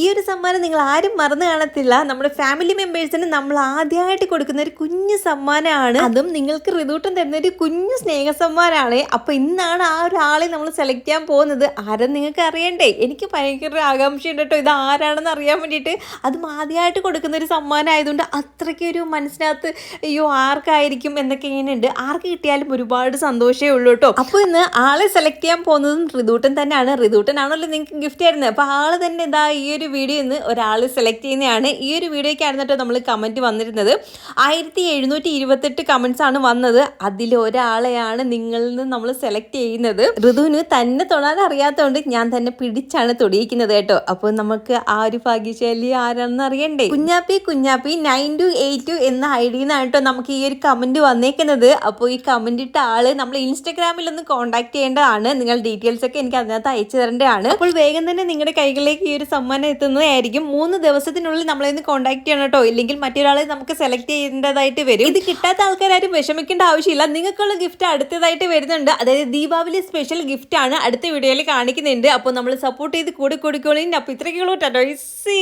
ഈ ഒരു സമ്മാനം നിങ്ങൾ ആരും മറന്നു കാണത്തില്ല. നമ്മുടെ ഫാമിലി മെമ്പേഴ്സിന് നമ്മൾ ആദ്യമായിട്ട് കൊടുക്കുന്ന ഒരു കുഞ്ഞു സമ്മാനമാണ് അതും നിങ്ങൾക്ക് റിതൂട്ടം തരുന്ന ഒരു കുഞ്ഞു സ്നേഹ സമ്മാനമാണ് അപ്പൊ ഇന്നാണ് ആ ഒരാളെ നമ്മൾ സെലക്ട് ചെയ്യാൻ പോകുന്നത്. ആരും നിങ്ങൾക്ക് അറിയണ്ടേ? എനിക്ക് ഭയങ്കര ആകാംക്ഷയുണ്ട് കേട്ടോ. ഇത് ആരാണെന്ന് അറിയാൻ വേണ്ടിയിട്ട്. അതും ആദ്യമായിട്ട് കൊടുക്കുന്ന ഒരു സമ്മാനം ആയതുകൊണ്ട് അത്രയ്ക്ക് ഒരു മനസ്സിനകത്ത് അയ്യോ ആർക്കായിരിക്കും എന്നൊക്കെ ഇങ്ങനെ ഉണ്ട് ആർക്ക് കിട്ടിയാലും ഒരുപാട് സന്തോഷമേ ഉള്ളൂ കേട്ടോ. അപ്പോൾ ഇന്ന് ആളെ സെലക്ട് ചെയ്യാൻ പോകുന്നതും റിതൂട്ടൻ തന്നെയാണ്. ഋതൂട്ടനാണല്ലോ നിങ്ങൾക്ക് ഗിഫ്റ്റ് ആയിരുന്നത് അപ്പോൾ ആൾ തന്നെ ഇതാ ഈ ഒരു വീഡിയോ ഇന്ന് ഒരാൾ സെലക്ട് ചെയ്യുന്നതാണ് ഈ ഒരു വീഡിയോയ്ക്കായിരുന്നു നമ്മൾ കമന്റ് വന്നിരുന്നത്. ആയിരത്തി എഴുന്നൂറ്റി ഇരുപത്തെട്ട് കമൻസ് ആണ് വന്നത്. അതിൽ ഒരാളെയാണ് നിങ്ങളിൽ നിന്ന് നമ്മൾ സെലക്ട് ചെയ്യുന്നത്. ഋതുവിന് തന്നെ തൊടാൻ അറിയാത്തതുകൊണ്ട് ഞാൻ തന്നെ പിടിച്ചാണ് തൊടിയിക്കുന്നത് കേട്ടോ. അപ്പോൾ നമുക്ക് ആ ഒരു ഭാഗ്യശാലി ആരാണെന്ന് അറിയണ്ടേ? Kunjappi Kunjappi nine two eight two എന്ന ഐ ഡിന്നാണ് കേട്ടോ നമുക്ക് ഈ ഒരു കമന്റ് വന്നേക്കുന്നത്. അപ്പോൾ ഈ കമന്റ് ഇട്ട ആൾ നമ്മൾ ഇൻസ്റ്റാഗ്രാമിൽ ഒന്ന് കോൺടാക്ട് ചെയ്യേണ്ടതാണ്. നിങ്ങൾ ഡീറ്റെയിൽസ് ഒക്കെ എനിക്ക് അതിനകത്ത് അയച്ചു തരേണ്ടതാണ്. അപ്പോൾ വേഗം തന്നെ നിങ്ങളുടെ കൈകളിലേക്ക് ഈ ഒരു സമ്മാനം എത്തുന്നതായിരിക്കും. മൂന്ന് ദിവസത്തിനുള്ളിൽ നമ്മളെ ഒന്ന് കോൺടാക്ട് ചെയ്യണം കേട്ടോ ഇല്ലെങ്കിൽ മറ്റൊരാളെ നമുക്ക് സെലക്ട് ചെയ്യേണ്ടതായിട്ട് വരും. ഇത് കിട്ടാത്ത ആൾക്കാരും വിഷമിക്കേണ്ട ആവശ്യമില്ല. നിങ്ങൾക്കുള്ള ഗിഫ്റ്റ് അടുത്തതായിട്ട് വരുന്നുണ്ട്. അതായത് ദീപാവലി സ്പെഷ്യൽ ഗിഫ്റ്റ് ആണ് അടുത്ത വീഡിയോയിൽ കാണിക്കുന്നുണ്ട്. അപ്പോൾ നമ്മൾ സപ്പോർട്ട് ചെയ്ത് കൂടെ കൊടുക്കുകയാണെങ്കിൽ അപ്പോൾ ഇത്രയ്ക്കുള്ളൂ ടാറ്റോ